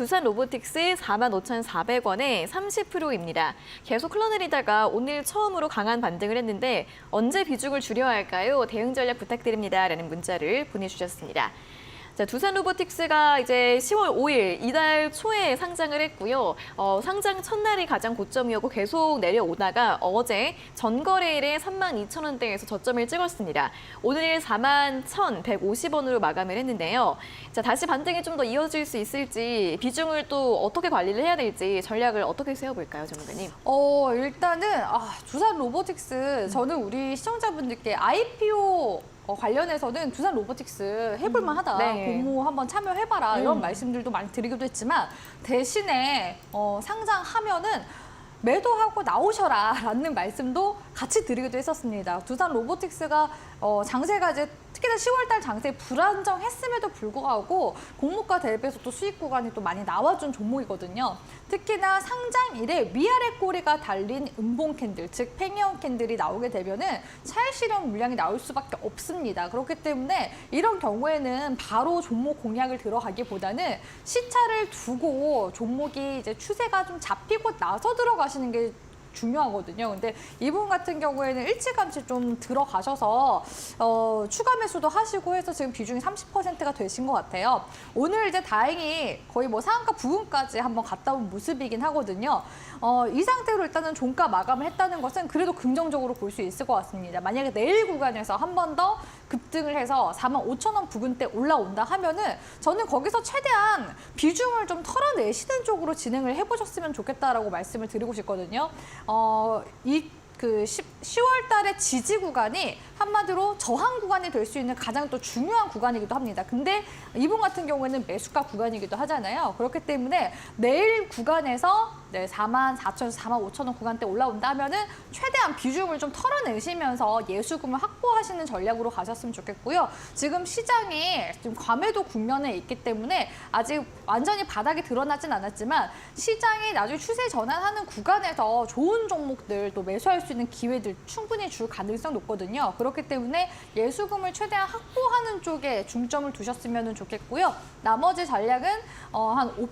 두산 로보틱스 45,400원에 30%입니다. 계속 흘러내리다가 오늘 처음으로 강한 반등을 했는데 언제 비중을 줄여야 할까요? 대응 전략 부탁드립니다. 라는 문자를 보내주셨습니다. 자, 두산 로보틱스가 이제 10월 5일 이달 초에 상장을 했고요. 어, 상장 첫날이 가장 고점이었고 계속 내려오다가 어제 전거래일에 3만 2천 원대에서 저점을 찍었습니다. 오늘 4만 1,150원으로 마감을 했는데요. 자, 다시 반등이 좀 더 이어질 수 있을지 비중을 또 어떻게 관리를 해야 될지 전략을 어떻게 세워볼까요, 전문가님? 어, 일단은 아, 두산 로보틱스 저는 우리 시청자분들께 IPO 어, 관련해서는 두산 로보틱스 해볼 만하다. 네. 공모 한번 참여해봐라. 이런 음. 말씀들도 많이 드리기도 했지만 대신에 어, 상장하면은 매도하고 나오셔라 라는 말씀도 같이 드리기도 했었습니다. 두산 로보틱스가 어, 장세가 이제 특히나 10월달 장세 불안정했음에도 불구하고 공모가 대비해서 또 수익 구간이 또 많이 나와준 종목이거든요. 특히나 상장 이래 위아래 꼬리가 달린 음봉 캔들, 즉 팽이형 캔들이 나오게 되면은 차익 실현 물량이 나올 수밖에 없습니다. 그렇기 때문에 이런 경우에는 바로 종목 공략을 들어가기보다는 시차를 두고 종목이 이제 추세가 좀 잡히고 나서 들어가 시는 게 중요하거든요. 근데 이분 같은 경우에는 일찌감치 좀 들어가셔서 어, 추가 매수도 하시고 해서 지금 비중이 30%가 되신 것 같아요. 오늘 이제 다행히 거의 뭐 상한가 부근까지 한번 갔다 온 모습이긴 하거든요. 어, 이 상태로 일단은 종가 마감을 했다는 것은 그래도 긍정적으로 볼 수 있을 것 같습니다. 만약에 내일 구간에서 한 번 더 급등을 해서 4만 5천 원 부근대 올라온다 하면은 저는 거기서 최대한 비중을 좀 털어내시는 쪽으로 진행을 해보셨으면 좋겠다라고 말씀을 드리고 싶거든요. 어, 이그 10월 달에 지지 구간이 한마디로 저항 구간이 될 수 있는 가장 또 중요한 구간이기도 합니다. 근데 이분 같은 경우에는 매수가 구간이기도 하잖아요. 그렇기 때문에 내일 구간에서 네, 4만 4천에서 4만 5천 원 구간대 올라온다 하면은 최대한 비중을 좀 털어내시면서 예수금을 확보하시는 전략으로 가셨으면 좋겠고요. 지금 시장이 지금 과매도 국면에 있기 때문에 아직 완전히 바닥이 드러나진 않았지만 시장이 나중에 추세 전환하는 구간에서 좋은 종목들 또 매수할 수 있는 기회들 충분히 줄 가능성 높거든요. 그렇기 때문에 예수금을 최대한 확보하는 쪽에 중점을 두셨으면 좋겠고요. 나머지 전략은 어, 한 5,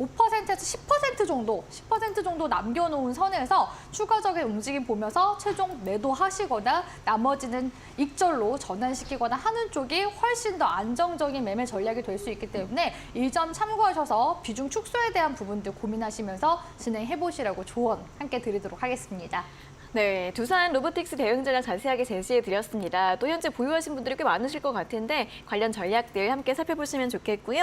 5%에서 10% 정도, 10% 정도 남겨놓은 선에서 추가적인 움직임 보면서 최종 매도하시거나 나머지는 익절로 전환시키거나 하는 쪽이 훨씬 더 안정적인 매매 전략이 될 수 있기 때문에 이 점 참고하셔서 비중 축소에 대한 부분들 고민하시면서 진행해 보시라고 조언 함께 드리도록 하겠습니다. 네, 두산 로보틱스 대응 전략 자세하게 제시해 드렸습니다. 또 현재 보유하신 분들이 꽤 많으실 것 같은데 관련 전략들 함께 살펴보시면 좋겠고요.